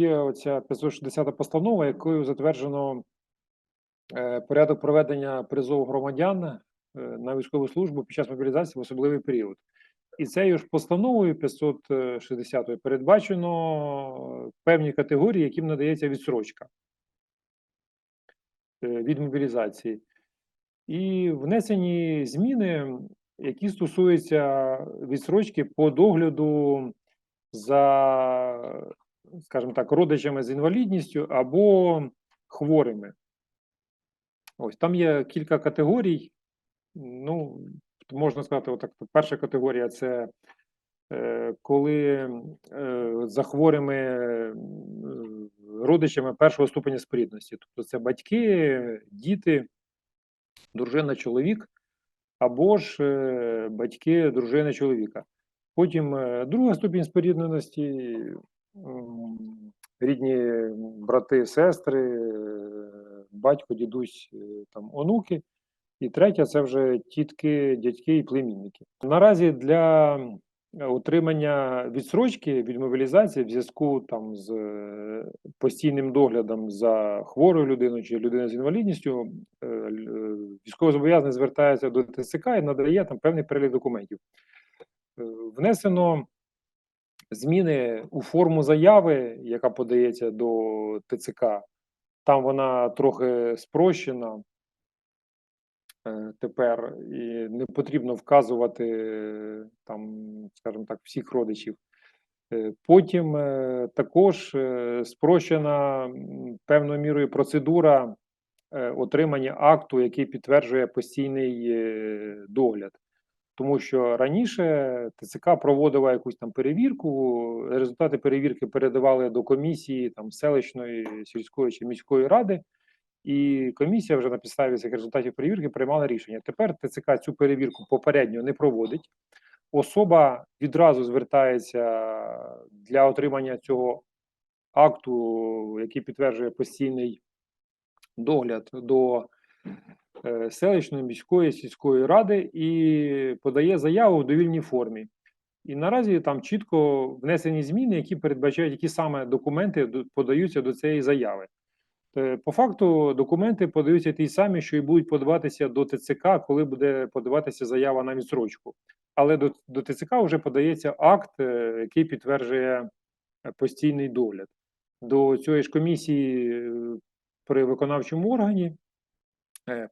є оця 560 постанова, якою затверджено е, порядок проведення призову громадян е, на військову службу під час мобілізації в особливий період. І цією ж постановою 560 передбачено певні категорії, яким надається відсрочка е, від мобілізації. І внесені зміни, які стосуються відсрочки по догляду за, скажімо так, родичами з інвалідністю або хворими. Ось там є кілька категорій. Ну, можна сказати, отак, перша категорія це е, коли е, за хворими е, родичами першого ступеня спорідності. Тобто це батьки, діти, дружина, чоловік, або ж батьки, дружини, чоловіка. Потім друга ступінь спорідненості, рідні брати, сестри, батько, дідусь, е, там, онуки. І третя це вже тітки, дядьки і племінники. Наразі для отримання відсрочки від мобілізації в зв'язку там з е, постійним доглядом за хворою людиною чи людиною з інвалідністю, е, військовозобов'язаний звертається до ТЦК і надає там певний перелік документів. Внесено зміни у форму заяви, яка подається до ТЦК. Там вона трохи спрощена е, тепер, і не потрібно вказувати там, скажімо так, всіх родичів. Е, Потім е, також спрощена певною мірою процедура отримання акту, який підтверджує постійний догляд. Тому що раніше ТЦК проводила якусь там перевірку, результати перевірки передавали до комісії там селищної, сільської чи міської ради, і комісія вже на підставі цих результатів перевірки приймала рішення. Тепер ТЦК цю перевірку попередньо не проводить. Особа відразу звертається для отримання цього акту, який підтверджує постійний догляд до селищної, міської, сільської ради і подає заяву в довільній формі. І наразі там чітко внесені зміни, які передбачають, які саме документи подаються до цієї заяви. Е, По факту документи подаються ті самі, що і будуть подаватися до ТЦК, коли буде подаватися заява на відсрочку. Але до, до ТЦК вже подається акт, е, який підтверджує е, постійний догляд. До цієї ж комісії е, при виконавчому органі е,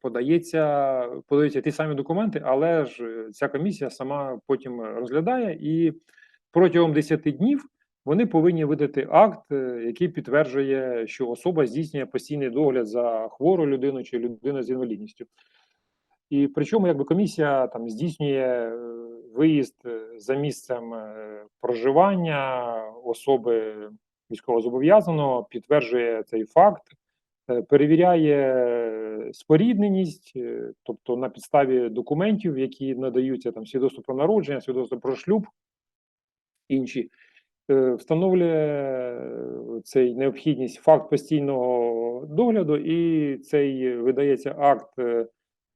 подається, подаються ті самі документи, але ж е, ця комісія сама потім е, розглядає і протягом 10 днів вони повинні видати акт, е, який підтверджує, що особа здійснює постійний догляд за хворою людиною чи людиною з інвалідністю. І причому, якби комісія там здійснює е, виїзд е, за місцем е, проживання особи військовозобов'язаного, підтверджує цей факт, е, перевіряє е, спорідненість, е, тобто на підставі документів, які надаються там свідоцтво про народження, свідоцтво про шлюб, інші. е, Встановлює е, цей необхідність факт постійного догляду, і цей видається акт е,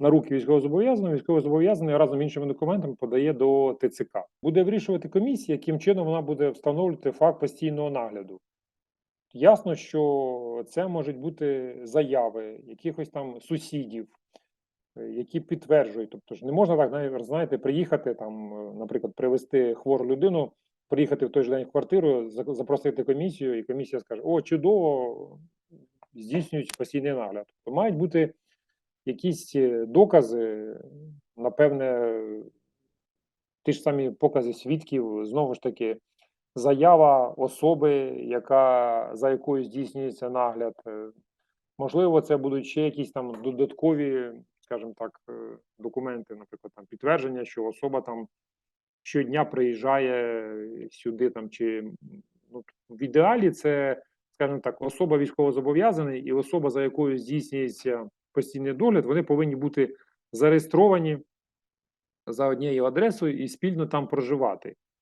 на руки військовозобов'язаного. Військовозобов'язаний разом з іншими документами подає до ТЦК. Буде вирішувати комісія, яким чином вона буде встановлювати факт постійного нагляду. Ясно, що це можуть бути заяви якихось там сусідів, е, які підтверджують. Тобто ж не можна так, знаєте, приїхати там, е, наприклад, привезти хвору людину, приїхати в той же день в квартиру, запросити комісію, і комісія скаже: О, чудово, здійснюють постійний нагляд. То мають бути якісь е, докази, напевне, ті ж самі покази свідків, знову ж таки, заява особи, яка, за якою здійснюється нагляд. Е, Можливо, це будуть ще якісь там додаткові, скажімо так, е, документи, наприклад, там підтвердження, що особа там щодня приїжджає сюди там чи ну, в ідеалі це, скажімо так, особа військовозобов'язаний і особа, за якою здійснюється постійний догляд, вони повинні бути зареєстровані за однією адресою і спільно там проживати.